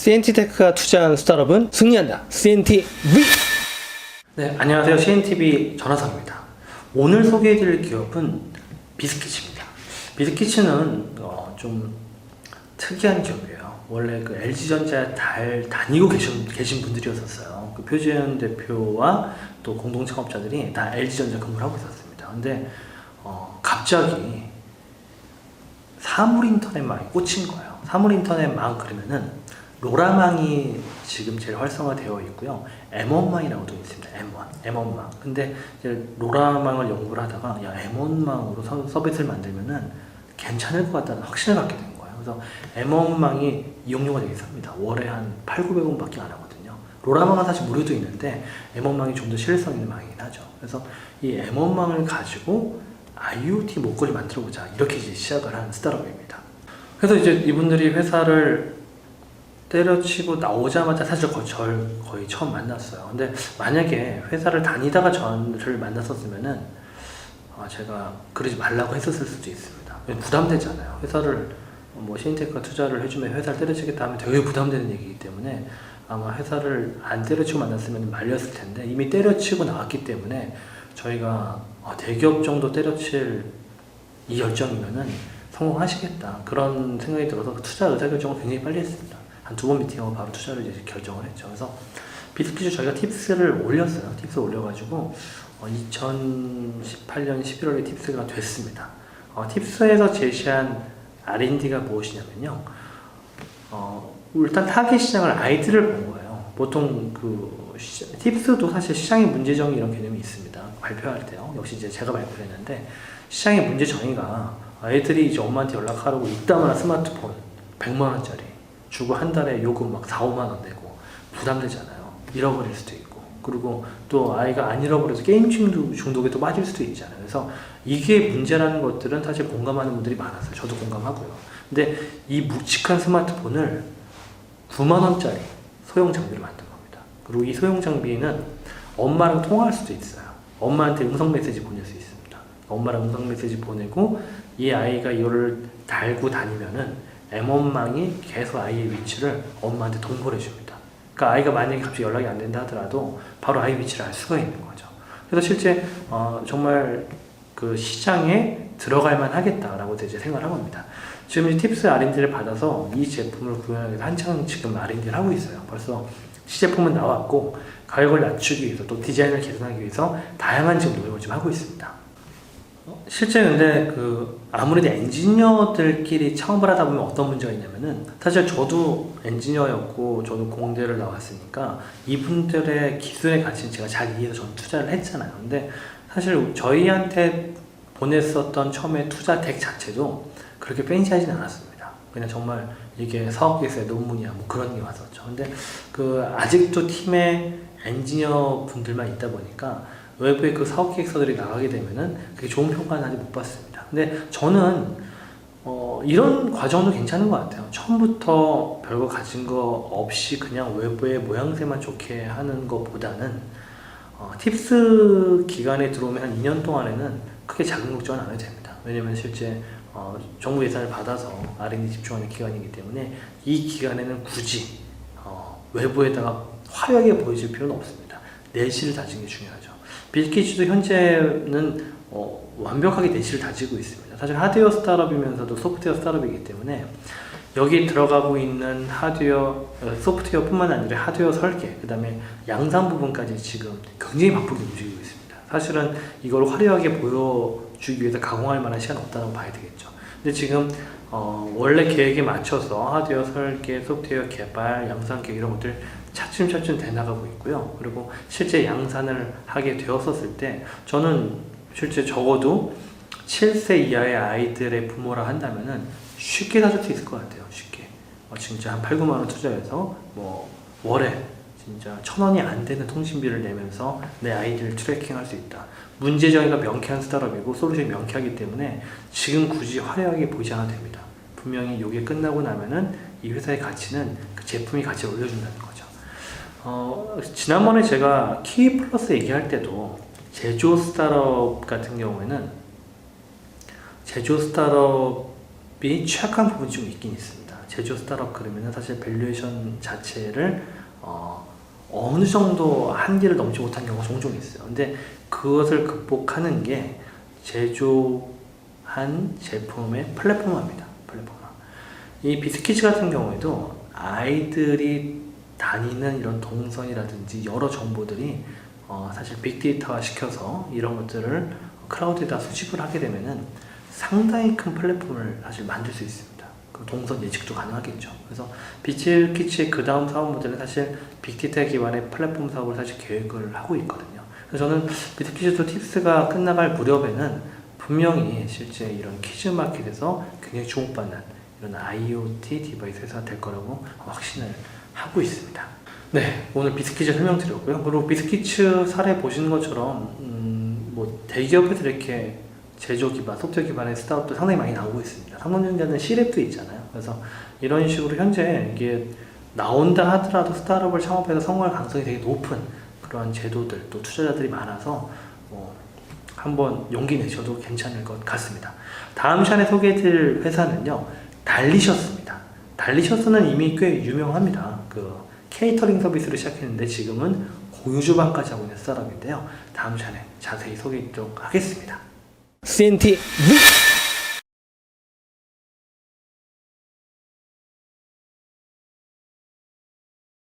CNT테크가 투자한 스타트업은 승리한다. CNTV. 네, 안녕하세요. CNTV 전화상입니다. 오늘 소개해드릴 기업은 비스킷입니다. 비스킷은 어, 좀 특이한 기업이에요. 원래 그 LG전자 달 다니고 계신, 계신 분들이었었어요. 그 표재현 대표와 또 공동 창업자들이 다 LG전자 근무를 하고 있었습니다. 근데 어, 갑자기 사물 인터넷망에 꽂힌 거예요. 사물 인터넷망 그러면은 로라망이 지금 제일 활성화되어 있고요. M1망이라고도 있습니다. M1, M1망. 근데 이제 로라망을 연구를 하다가 야 M1망으로 서, 서비스를 만들면은 괜찮을 것 같다는 확신을 갖게 된 거예요. 그래서 M1망이 이용료가 되게 쌉니다. 월에 한 8, 900원밖에 안 하거든요. 로라망은 사실 무료도 있는데 M1망이 좀 더 실효성 있는 망이긴 하죠. 그래서 이 M1망을 가지고 IoT 목걸이 만들어 보자 이렇게 이제 시작을 한 스타트업입니다. 그래서 이제 이분들이 회사를 때려치고 나오자마자 사실 거의, 절 거의 처음 만났어요. 근데 만약에 회사를 다니다가 저를 만났었으면은 아, 제가 그러지 말라고 했었을 수도 있습니다. 왜냐면 부담되잖아요. 회사를 뭐 신테크가 투자를 해주면 회사를 때려치겠다 하면 되게 부담되는 얘기이기 때문에 아마 회사를 안 때려치고 만났으면 말렸을 텐데 이미 때려치고 나왔기 때문에 저희가 어, 대기업 정도 때려칠 이 열정이면은 성공하시겠다 그런 생각이 들어서 그 투자 의사 결정을 굉장히 빨리 했습니다. 한 두 번 미팅하고 바로 투자를 이제 결정을 했죠. 그래서 비스킷을 저희가 팁스를 올렸어요. 팁스 올려가지고 어, 2018년 11월에 팁스가 됐습니다. 어, 팁스에서 제시한 R&D가 무엇이냐면요. 어, 일단 타겟 시장을 아이들을 본 거예요. 보통 그 시- 팁스도 사실 시장의 문제 정의 이런 개념이 있습니다. 발표할 때요. 역시 이제 제가 발표를 했는데 시장의 문제 정의가 아이들이 이제 엄마한테 연락하라고 이따만한 스마트폰 100만 원짜리 주고 한 달에 요금 막 4, 5만 원 내고 부담되잖아요. 잃어버릴 수도 있고 그리고 또 아이가 안 잃어버려서 게임 중독, 중독에 또 빠질 수도 있잖아요. 그래서 이게 문제라는 것들은 사실 공감하는 분들이 많았어요. 저도 공감하고요. 근데 이 묵직한 스마트폰을 9만 원짜리 소형 장비를 만든 겁니다. 그리고 이 소형 장비는 엄마랑 통화할 수도 있어요. 엄마한테 음성 메시지 보낼 수 있습니다. 엄마랑 음성 메시지 보내고 이 아이가 이거를 달고 다니면은 M1망이 계속 아이의 위치를 엄마한테 동보를 해줍니다. 그러니까 아이가 만약에 갑자기 연락이 안 된다 하더라도 바로 아이 위치를 알 수가 있는 거죠. 그래서 실제 어, 정말 그 시장에 들어갈 만 하겠다라고 이제 생각을 한 겁니다. 지금 이 팁스 R&D를 받아서 이 제품을 구현하기 위해서 한창 지금 R&D를 하고 있어요. 벌써 시제품은 나왔고 가격을 낮추기 위해서 또 디자인을 개선하기 위해서 다양한 지금 노력을 좀 하고 있습니다. 어, 실제 근데 그 아무래도 엔지니어들끼리 창업을 하다 보면 어떤 문제가 있냐면은 사실 저도 엔지니어였고 저도 공대를 나왔으니까 이분들의 기술의 가치는 제가 잘 이해해서 저는 투자를 했잖아요. 근데 사실 저희한테 보냈었던 처음에 투자 덱 자체도 그렇게 팬시하진 않았습니다. 그냥 정말 이게 사업계에서의 논문이야 뭐 그런 게 왔었죠. 근데 그 아직도 팀에 엔지니어 분들만 있다 보니까 외부에 그 사업 계획서들이 나가게 되면은 그게 좋은 평가는 아직 못 받습니다. 근데 저는 어, 이런 과정도 괜찮은 것 같아요. 처음부터 별거 가진 거 없이 그냥 외부의 모양새만 좋게 하는 것보다는 어, 팁스 기간에 들어오면 한 2년 동안에는 크게 자금 걱정은 안 해도 됩니다. 왜냐면 실제 어, 정부 예산을 받아서 R&D 집중하는 기간이기 때문에 이 기간에는 굳이 어, 외부에다가 화려하게 보여줄 필요는 없습니다. 내실을 다지는 게 중요하죠. 빌키즈도 현재는 어, 완벽하게 내실을 다지고 있습니다. 사실 하드웨어 스타트업이면서도 소프트웨어 스타트업이기 때문에 여기 들어가고 있는 하드웨어, 어, 소프트웨어뿐만 아니라 하드웨어 설계, 그 다음에 양산 부분까지 지금 굉장히 바쁘게 움직이고 있습니다. 사실은 이걸 화려하게 보여주기 위해서 가공할 만한 시간 없다고 봐야 되겠죠. 근데 지금 어, 원래 계획에 맞춰서 하드웨어 설계, 소프트웨어 개발, 양산 계획 이런 것들 차츰차츰 돼나가고 있고요. 그리고 실제 양산을 하게 되었었을 때 저는 실제 적어도 7세 이하의 아이들의 부모라 한다면은 쉽게 사줄 수 있을 것 같아요. 쉽게. 어, 진짜 한 8, 9만 원 투자해서 뭐 월에 진짜 천 원이 안 되는 통신비를 내면서 내 아이들을 트래킹할 수 있다. 문제 정의가 명쾌한 스타트업이고 솔루션이 명쾌하기 때문에 지금 굳이 화려하게 보지 않아도 됩니다. 분명히 이게 끝나고 나면은 이 회사의 가치는 그 제품이 가치를 올려준다는 거죠. 어, 지난번에 제가 키 플러스 얘기할 때도 제조 스타트업 같은 경우에는 제조 스타트업이 취약한 부분이 좀 있긴 있습니다. 제조 스타트업 그러면은 사실 밸류에이션 자체를 어, 어느 정도 한계를 넘지 못한 경우가 종종 있어요. 근데 그것을 극복하는 게 제조한 제품의 플랫폼화입니다. 플랫폼화. 이 비스키츠 같은 경우에도 아이들이 다니는 이런 동선이라든지 여러 정보들이 어, 사실 빅데이터화 시켜서 이런 것들을 클라우드에다 수집을 하게 되면은 상당히 큰 플랫폼을 사실 만들 수 있습니다. 그 동선 예측도 가능하겠죠. 그래서 비치키치의 그 다음 사업 모델은 사실 빅데이터 기반의 플랫폼 사업을 사실 계획을 하고 있거든요. 그래서 저는 비트키즈도 팁스가 끝나갈 무렵에는 분명히 실제 이런 키즈 마켓에서 굉장히 주목받는 이런 IoT 디바이스 회사가 될 거라고 확신을 하고 있습니다. 네, 오늘 비스키츠 설명드렸고요. 그리고 비스키츠 사례 보시는 것처럼 음, 뭐 대기업에서 이렇게 제조 기반, 소프트웨어 기반의 스타트업도 상당히 많이 나오고 있습니다. 삼성전자는 C랩도 있잖아요. 그래서 이런 식으로 현재 이게 나온다 하더라도 스타트업을 창업해서 성공할 가능성이 되게 높은 그러한 제도들 또 투자자들이 많아서 뭐 한번 용기 내셔도 괜찮을 것 같습니다. 다음 시간에 소개해드릴 회사는요 달리셔스입니다. 달리셔스는 이미 꽤 유명합니다. 그 케이터링 서비스를 시작했는데 지금은 공유주방까지 하고 있는 스타트업인데요. 다음 시간에 자세히 소개해드리도록 하겠습니다. CNT V